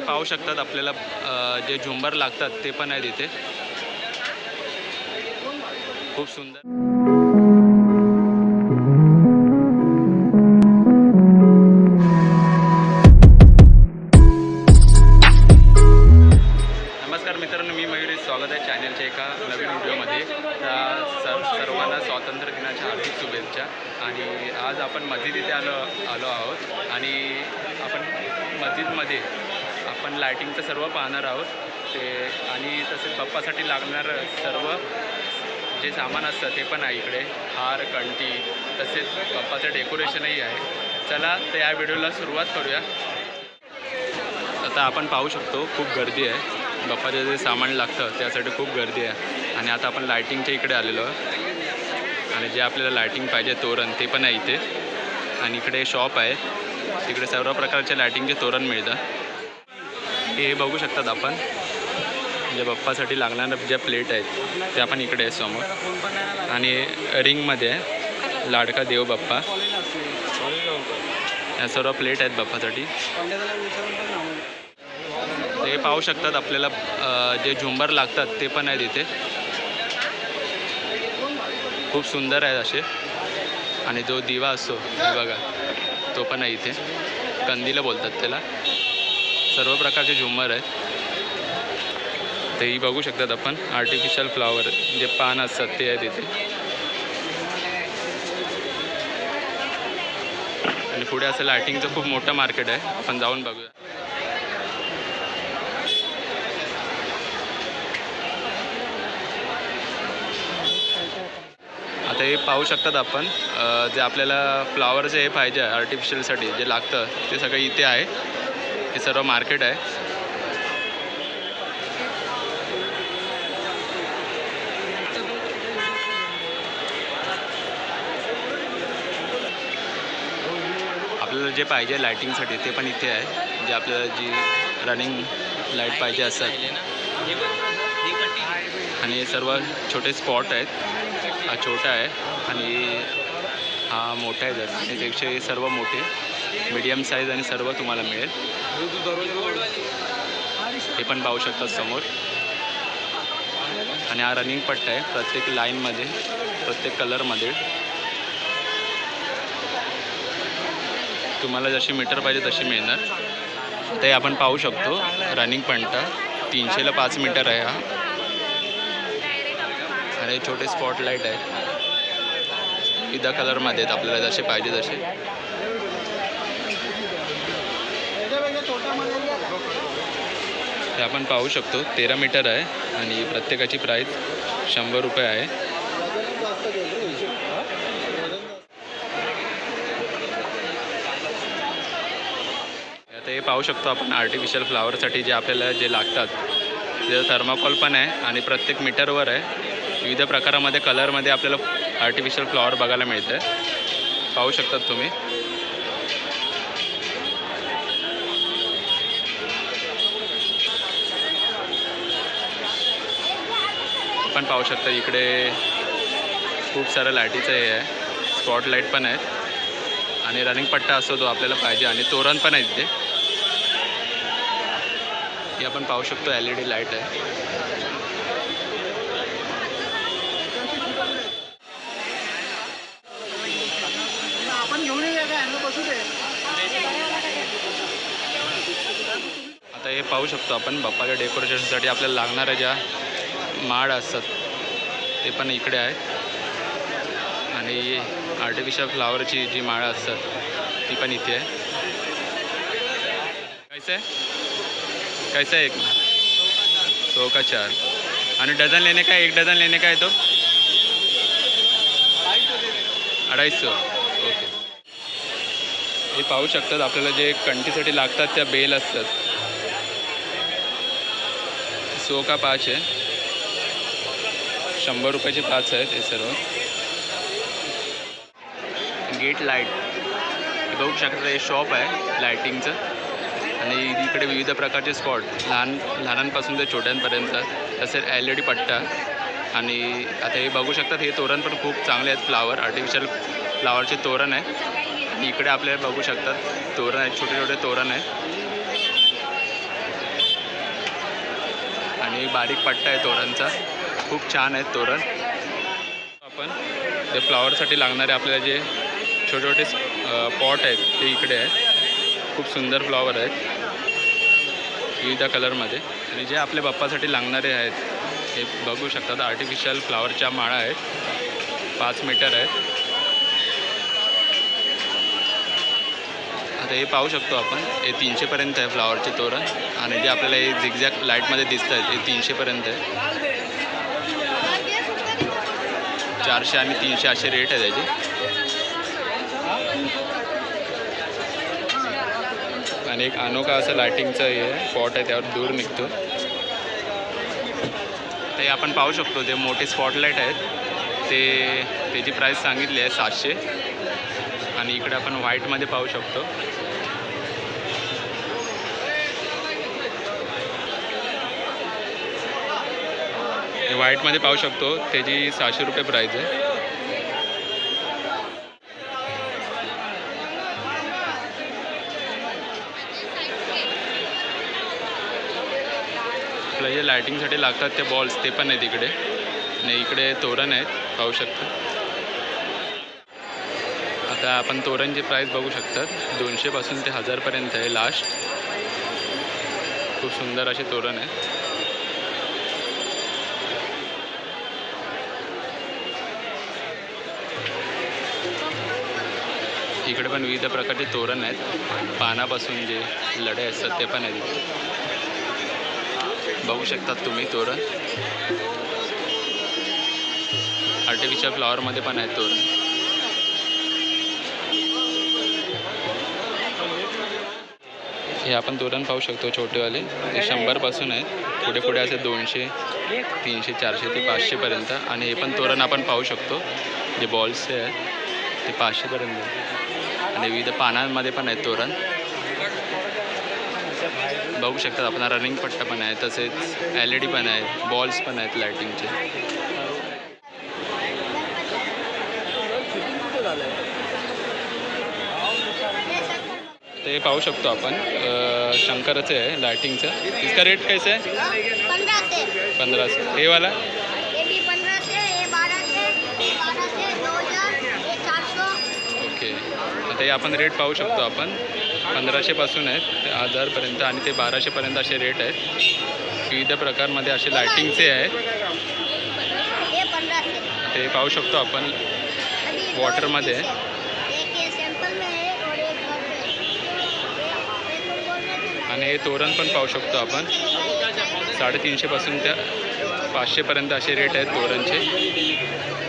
हे पाहू शकतात आपल्याला जे झुंबर लागतात ते पण आहेत इथे. खूप सुंदर. लायटिंगचं सर्व पाहणार आहोत. ते आणि तसेच बाप्पासाठी लागणारं सर्व जे सामान असतं ते पण आहे इकडे. हार कंटी तसेच बाप्पाचं डेकोरेशनही आहे. चला तर या व्हिडिओला सुरुवात करूया. आता आपण पाहू शकतो खूप गर्दी आहे. बाप्पाचं जे सामान लागतं त्यासाठी खूप गर्दी आहे. आणि आता आपण लायटिंगच्या इकडे आलेलो आहे आणि जे आपल्याला लायटिंग पाहिजे तोरण ते पण आहे इथे. आणि इकडे शॉप आहे. तिकडे सर्व प्रकारचे लायटिंगचे तोरण मिळतं. हे बघू शकतात आपण. म्हणजे जे बाप्पासाठी लागणाऱ्या ज्या प्लेट आहेत ते आपण इकडे आहे समोर. आणि रिंगमध्ये आहे. लाडका देव बाप्पा. या सर्व प्लेट आहेत बाप्पासाठी. ते पाहू शकतात आपल्याला जे झुंबर लागतात ते पण आहेत इथे. खूप सुंदर आहेत असे. आणि जो दिवा असतो बघा तो पण आहे इथे. कंदीला बोलतात त्याला. सर्व प्रकारचे झुमर आहेत. तेही बघू शकतात आपण. आर्टिफिशियल फ्लावर जे पान असतात ते आहेत इथे. आणि पुढे असं लायटिंगचं खूप मोठं मार्केट आहे. आपण जाऊन बघूया. आता हे पाहू शकतात आपण जे आपल्याला फ्लावरचे हे पाहिजे आर्टिफिशियलसाठी जे लागतं ते सगळं इथे आहे. हे सर्व मार्केट आहे. आपल्याला जे पाहिजे लायटिंगसाठी ते पण इथे आहे. जे आपल्याला जी रनिंग लाइट पाहिजे असतात आणि हे सर्व छोटे स्पॉट आहेत. हा छोटा आहे आणि हा मोठा आहे. जर त्यापेक्षा हे सर्व मोठे मीडियम साईज आणि सर्व तुम्हाला मिळेल. हे पण पाहू शकतात समोर. आणि हा रनिंग पट्टा आहे प्रत्येक लाईनमध्ये प्रत्येक कलरमध्ये तुम्हाला जशी मीटर पाहिजे तशी मिळणार. ते आपण पाहू शकतो रनिंग पट्टा. तीनशेला पाच मीटर आहे हा. आणि छोटे स्पॉटलाईट आहे. विविध कलरमध्ये आहेत आपल्याला जसे पाहिजे तसे. हे आपण पाहू शकतो तेरा मीटर आहे आणि प्रत्येकाची प्राईस शंभर रुपये आहे. आता हे पाहू शकतो आपण आर्टिफिशियल फ्लावरसाठी जे आपल्याला जे लागतात ते थर्माकॉल पण आहे आणि प्रत्येक मीटरवर आहे. विविध प्रकारामध्ये कलरमध्ये आपल्याला आर्टिफिशियल फ्लॉवर बघायला मिळतं आहे पाहू शकतात तुम्ही. पण पाहू शकता इकडे खूप सारं लाईटीचं हे आहे. स्पॉट लाइट पण आहेत. आणि रनिंग पट्टा असतो तो आपल्याला पाहिजे आणि तोरण पण आहे तिथे. ही आपण पाहू शकतो एल ई डी लाइट आहे. आता हे पाहू शकतो आपण बाप्पाच्या डेकोरेशनसाठी आपल्याला लागणाऱ्या ज्या माळ असतात ते पण इकडे आहे आणि आर्टिफिशियल फ्लावरची जी माळं असतात ती पण इथे आहे. कैसे? आहे कैसा आहे एक? सो का चार. आणि डझन लेने का एक डझन लेने का आहे तो? अडाईच ओके. हे पाहू शकतात आपल्याला जे कंटीसाठी लागतात त्या बेल असतात. सो का पाच आहे? शंभर रुपयाचे पाच आहेत हे सर्व. गेट लाइट हे बघू शकता हे शॉप आहे लायटिंगचं आणि इकडे विविध प्रकारचे स्पॉट लहान लहानांपासून ते छोट्यांपर्यंत. तसेच एल ई डी पट्टा. आणि आता हे बघू शकतात हे तोरण पण खूप चांगले आहेत. फ्लावर आर्टिफिशियल फ्लावरचे तोरण आहे. आणि इकडे आपल्याला बघू शकतात तोरण आहेत छोटे छोटे तोरण आहे आणि बारीक पट्टा आहे तोरणचा. खूप छान आहेत तोरण. आपण ते फ्लॉवरसाठी लागणारे आपल्याला जे छोटे छोटे पॉट आहेत ते इकडे आहेत. खूप सुंदर फ्लॉवर आहेत. विविध कलरमध्ये. आणि जे आपल्या बाप्पासाठी लागणारे आहेत हे बघू शकतात. आर्टिफिशियल फ्लॉवरच्या माळा आहेत. पाच मीटर आहेत. आता हे पाहू शकतो आपण. हे तीनशेपर्यंत आहे फ्लॉवरचे तोरण. आणि जे आपल्याला हे झिगझॅग लाईटमध्ये दिसत आहेत हे तीनशेपर्यंत आहे. चारशे आणि तीनशे असे रेट आहे त्याचे. आणि एक अनोखा असं लायटिंगचं हे स्पॉट आहे त्यावर दूर निघतो. ते आपण पाहू शकतो ते मोठे स्पॉटलाईट आहेत ते त्याची प्राईस सांगितली आहे सातशे. आणि इकडे आपण व्हाईटमध्ये पाहू शकतो. हे व्हाईटमध्ये पाहू शकतो. त्याची सहाशे रुपये प्राईज आहे. आपल्या जे लायटिंगसाठी लागतात ते बॉल्स ते पण आहेत इकडे. आणि इकडे तोरण आहेत पाहू शकता. आता आपण तोरणची प्राईस बघू शकतात. दोनशेपासून ते हजारपर्यंत आहे लास्ट खूप सुंदर असे तोरण आहे. इकडे पण विविध प्रकारचे तोरण आहेत. पानापासून जे लढे असतात ते पण आहेत. बघू शकतात तुम्ही तोरण. आर्टिफिशियल फ्लॉवरमध्ये पण आहेत तोरण. हे आपण तोरण पाहू शकतो छोटेवाले. हे शंभरपासून आहेत. पुढे पुढे असे दोनशे तीनशे चारशे ते पाचशेपर्यंत आणि हे पण तोरण आपण पाहू शकतो. जे बॉल्सचे आहेत ते पाचशेपर्यंत आहेत. आणि विविध पानांमध्ये पण आहेत तोरण. बघू शकतात आपण रनिंग पट्टा पण आहे तसेच एल ई डी पण आहेत बॉल्स पण आहेत लायटिंगचे ते पाहू शकतो आपण शंकराचे आहे लायटिंगचं इसका रेट कैसे आहे? पंद्रह से. पंधरा हे वाला ये भी पंद्रह से ये बारह से ये बारह से दो हजार ये चार सौ ओके आता हे आपण रेट पाहू शकतो आपण. पंधराशेपासून आहेत ते हजारपर्यंत आणि ते बाराशेपर्यंत असे रेट आहेत. विविध प्रकारमध्ये असे लायटिंगचे आहेत. ते पाहू शकतो आपण वॉटरमध्ये आहे आणि हे तोरण पण पाहू शकतो आपण. साडेतीनशेपासून त्या पाचशेपर्यंत असे रेट आहेत तोरणचे.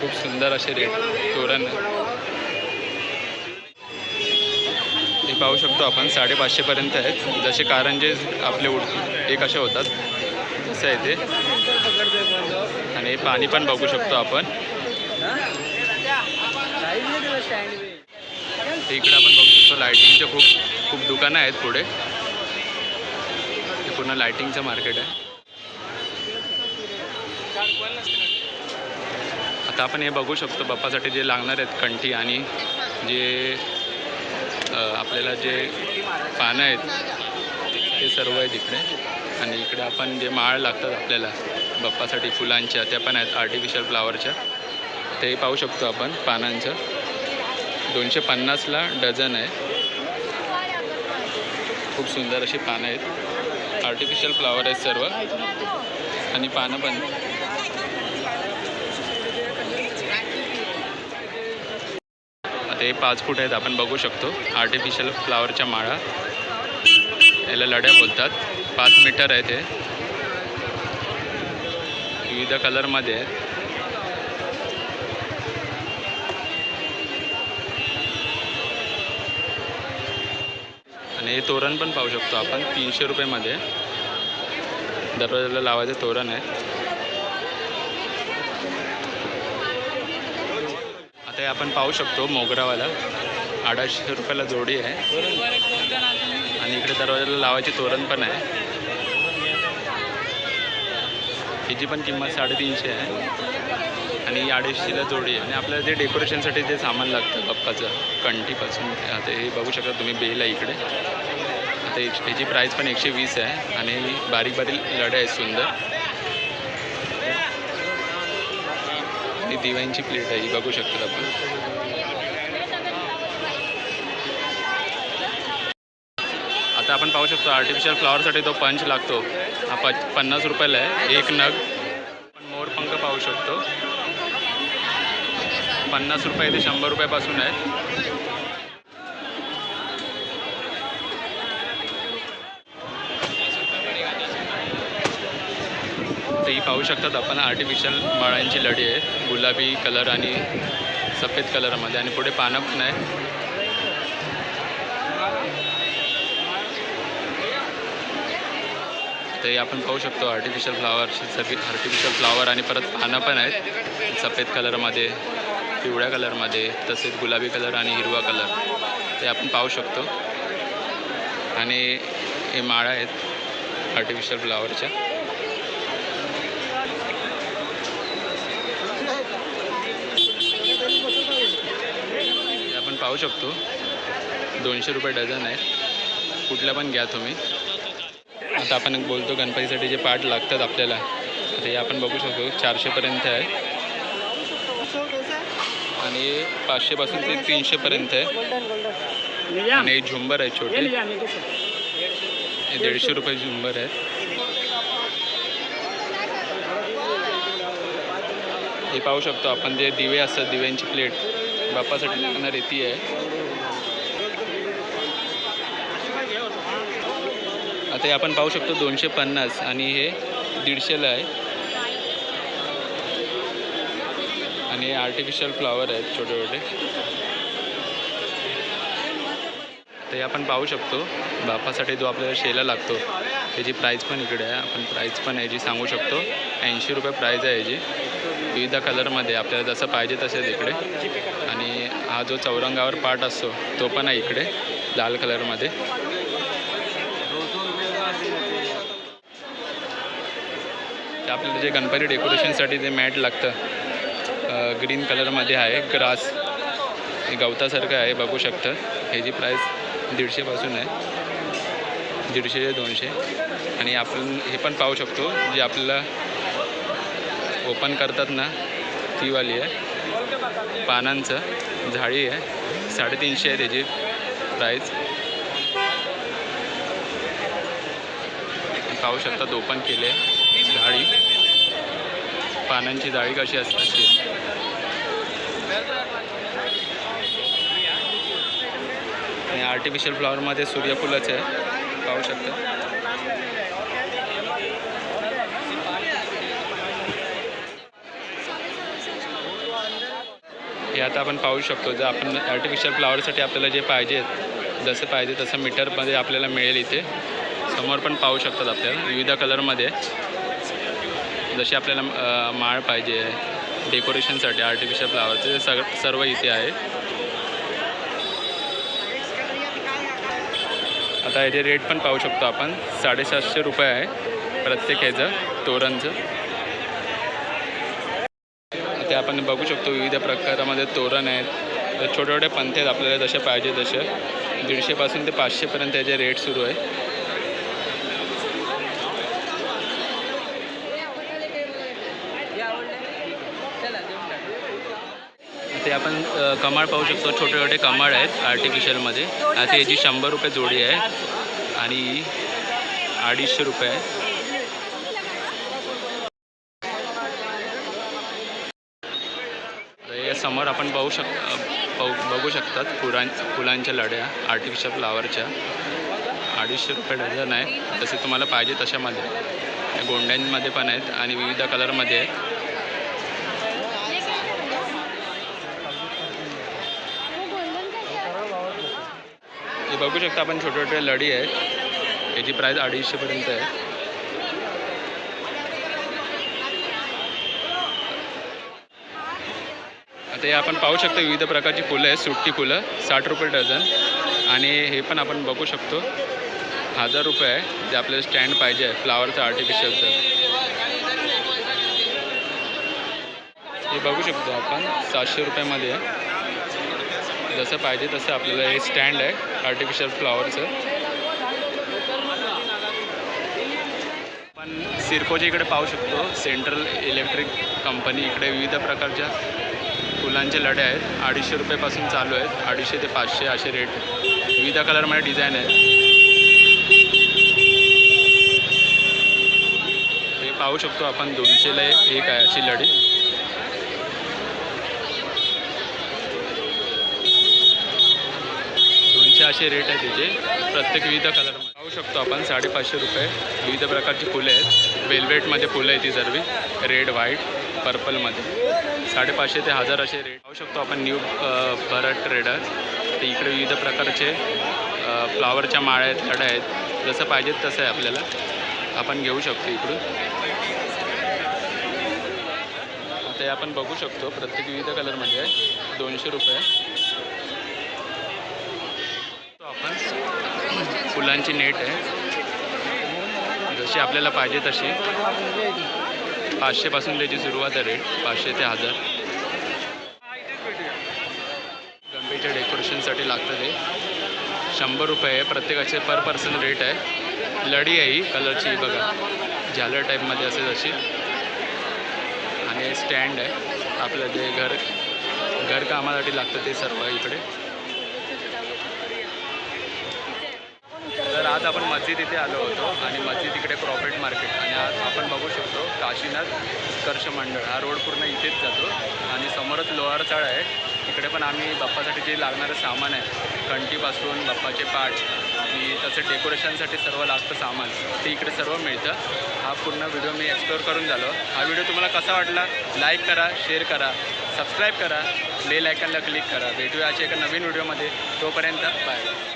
खूप सुंदर असे रेट तोरण पाहू शकतो आपण साडेपाचशेपर्यंत आहेत. जसे कारंजे आपले उड एक असे होतात. तसे आहे ते. आणि पाणी पण बघू शकतो आपण. इकडे आपण बघू शकतो लायटिंगचे खूप खूप दुकानं आहेत पुढे. हे पूर्ण लायटिंगचं मार्केट आहे. आता आपण हे बघू शकतो बाप्पासाठी जे लागणार आहेत कंठी आणि जे आपल्याला जे पानं आहेत ते सर्व आहेत इकडे. आणि इकडे आपण जे माळ लागतात आपल्याला बाप्पासाठी फुलांच्या त्या पण आहेत आर्टिफिशियल फ्लावरच्या ते पाहू शकतो आपण पानांचं. दोनशे पन्नासला डझन आहे. खूप सुंदर अशी पानं आहेत. आर्टिफिशियल फ्लावर आहेत सर्व. आणि पानं पण. ते पाच फूट आहेत आपण बघू शकतो. आर्टिफिशियल फ्लावरच्या माळा. याला लढ्या बोलतात. पाच मीटर आहेत ते. विविध कलरमध्ये आहेत आणि हे तोरण पण पाहू शकतो आपण. तीनशे रुपयेमध्ये दरवाजाला लावायचं तोरण आहे आता हे आपण पाहू शकतो मोगरावाला. अडीचशे रुपयाला जोडी आहे. आणि इकडे दरवाजाला लावायचे तोरण पण आहे. हिची पण किंमत साडेतीनशे आहे. आणि अडीचशेला जोडी आहे. आणि आपल्याला जे डेकोरेशनसाठी जे सामान लागतं बाप्पाचं कंठीपासून आता हे बघू शकता तुम्ही बेल आहे इकडे. आता ह्याची प्राईस पण एकशे वीस आहे. आणि बारीक बारीक लढे आहेत सुंदर. दिव्यांची प्लेट आहे ही बघू शकतात आपण. आता आपण पाहू शकतो आर्टिफिशियल फ्लॉवरसाठी तो पंच लागतो. हा प पन्नास रुपयाला आहे एक नग. आपण मोरपंख पाहू शकतो. पन्नास रुपये ते शंभर रुपयापासून आहे. पाहू शकतात आपण आर्टिफिशियल माळांची लढी आहे. गुलाबी कलर आणि सफेद कलरमध्ये आणि पुढे पानं पण आहे ते आपण पाहू शकतो आर्टिफिशियल फ्लावरची सगळी आर्टिफिशियल फ्लावर आणि परत पानं पण आहेत. सफेद कलरमध्ये पिवळ्या कलरमध्ये तसेच गुलाबी कलर आणि हिरवा कलर ते आपण पाहू शकतो. आणि हे माळा आहेत आर्टिफिशियल फ्लावरच्या हे आपण पाहू शकतो. दोनशे रुपये डझन आहे. कुठल्या पण घ्या तुम्ही. आता आपण बोलतो गणपतीसाठी जे पार्ट लागतात आपल्याला. ते आपण बघू शकतो चारशेपर्यंत आहे. आणि पाचशेपासून ते तीनशेपर्यंत आहे. आणि हे झुंबर आहे छोटे. हे दीडशे रुपये झुंबर आहे. हे पाहू शकतो आपण जे दिवे असतात दिव्यांची प्लेट. बाप्पासाठी लागणार ती आहे. आता हे आपण पाहू शकतो दोनशे पन्नास आणि हे दीडशेला आहे. आणि आर्टिफिशियल फ्लॉवर आहेत छोटे छोटे. ते आपण पाहू शकतो बापासाठी जो आपल्याला शेला लागतो त्याची प्राईस पण इकडे आहे. आपण प्राईस पण याची सांगू शकतो. ऐंशी रुपये प्राईज आहे याची. विविध कलरमध्ये आपल्याला जसं पाहिजे तसेच इकडे. आणि हा जो चौरंगावर पाट असतो तो पण आहे इकडे लाल कलरमध्ये. आपल्याला जे गणपती डेकोरेशनसाठी जे मॅट लागतं ग्रीन कलरमध्ये आहे ग्रास. हे गवतासारखं आहे बघू शकतं. ह्याची प्राईस दीडशेपासून आहे. दीडशे ते दोनशे. आणि आपण हे पण पाहू शकतो जे आपल्याला ओपन करतात ना ती वाली आहे. पानांचं झाडी आहे. साडेतीनशे आहे त्याची प्राईस पाहू शकतात ओपन केले झाडी. पानांची जाळी कशी असते आणि आर्टिफिशियल फ्लॉवरमध्ये सूर्यफुलच आहे. पाहू शकता. हे आता आपण पाहू शकतो जर आपण आर्टिफिशियल फ्लावरसाठी आपल्याला जे पाहिजे जसं पाहिजे तसं मीटरमध्ये आपल्याला मिळेल इथे. समोर पण पाहू शकतात आपल्याला विविध कलरमध्ये जशी आपल्याला माळ पाहिजे डेकोरेशनसाठी आर्टिफिशियल फ्लावरचे सग सर्व इथे आहे. आता याचे रेट पण पाहू शकतो आपण. साडेसातशे रुपये आहे प्रत्येक ह्याचं तोरणचं. ते आपण बघू शकतो विविध प्रकारामध्ये तोरण आहेत. छोटे छोटे पंथे आहेत आपल्याला जसे पाहिजे तसे. दीडशेपासून ते पाचशेपर्यंत याचे रेट सुरू आहे. ते आपण कमाळ पाहू शकतो. छोटे छोटे कमाळ आहेत आर्टिफिशियलमध्ये आता याची शंभर रुपये जोडी आहे. आणि अडीचशे रुपये आहे तर या समोर आपण पाहू शक पाहू बघू शकतात फुलां फुलांच्या लढ्या आर्टिफिशियल फ्लावरच्या अडीचशे रुपये डझन आहे. तसे तुम्हाला पाहिजे तशामध्ये. गोंड्यांमध्ये पण आहेत आणि विविध कलरमध्ये आहेत. हे बघू शकता आपण छोटे छोटे लढी आहेत. याची प्राईस अडीचशेपर्यंत आहे. ते हे आपण पाहू शकतो विविध प्रकारची फुलं आहेत सुट्टी फुलं साठ रुपये डझन. आणि हे पण आपण बघू शकतो. हजार रुपये आहे जे आपल्याला स्टँड पाहिजे आहे फ्लावरचं आर्टिफिशियलचं हे बघू शकतो आपण सातशे रुपयामध्ये आहे. जसं पाहिजे तसं आपल्याला हे स्टँड आहे आर्टिफिशियल फ्लॉवरचं आपण सिरकोच्या इकडे पाहू शकतो सेंट्रल इलेक्ट्रिक कंपनी इकडे विविध प्रकारच्या फुलांचे लढे आहेत. अडीचशे रुपयेपासून चालू आहेत. अडीचशे ते पाचशे असे रेट विविध कलरमध्ये डिझाईन आहे हे पाहू शकतो आपण दोनशेला एक आहे अशी लढी. दोनशे असे रेट आहे त्याचे प्रत्येक विविध कलर पाहू शकतो आपण साडेपाचशे रुपये. विविध प्रकारची फुलं आहेत. वेल्वेटमध्ये फुलं आहेत ती सर्व. रेड व्हाईट पर्पलमध्ये. साडेपाचशे ते हजार असे रेट पाहू शकतो आपण न्यू भरत ट्रेडर तर इकडे विविध प्रकारचे फ्लॉवरच्या फ्लावरच्या माळ्या आहेत लढ्या आहेत. जसं पाहिजेत तसं आहे आपल्याला. आपण घेऊ शकतो इकडून. ते आपण बघू शकतो प्रत्येक विविध कलरमध्ये आहे. दोनशे रुपये. आपण. फुलांची नेट आहे. जशी आपल्याला पाहिजे तशी. पाचशेपासून त्याची सुरुवात आहे रेट पाचशे ते हजार. गंभीरच्या डेकोरेशनसाठी लागतं ते शंभर रुपये आहे प्रत्येकाचे पर पर्सन रेट आहे. लढी आहे ही कलरची बघा. झालर टाईपमध्ये असेल अशी. आणि स्टँड आहे आपलं जे घर घर कामासाठी लागतं ते सर्व इकडे. आज आपण मस्जिद इथे आलो होतो आणि मस्जिद इकडे प्रॉफिट मार्केट आणि आज आपण बघू शकतो काशीनाथ उत्कर्ष मंडळ. हा रोड पूर्ण इथेच जातो आणि समोरच लोहार चाळ आहे. तिकडे पण आम्ही बाप्पासाठी जे लागणारं सामान आहे कंटीपासून बाप्पाचे पाठ आणि तसं डेकोरेशनसाठी सर्व लागतं सामान ते इकडे सर्व मिळतं. हा पूर्ण व्हिडिओ मी एक्सप्लोअर करून झालो. हा व्हिडिओ तुम्हाला कसा वाटला? लाईक करा शेअर करा सबस्क्राईब करा बेल आयकनला क्लिक करा. भेटूया अशा एका नवीन व्हिडिओमध्ये. तोपर्यंत बाय.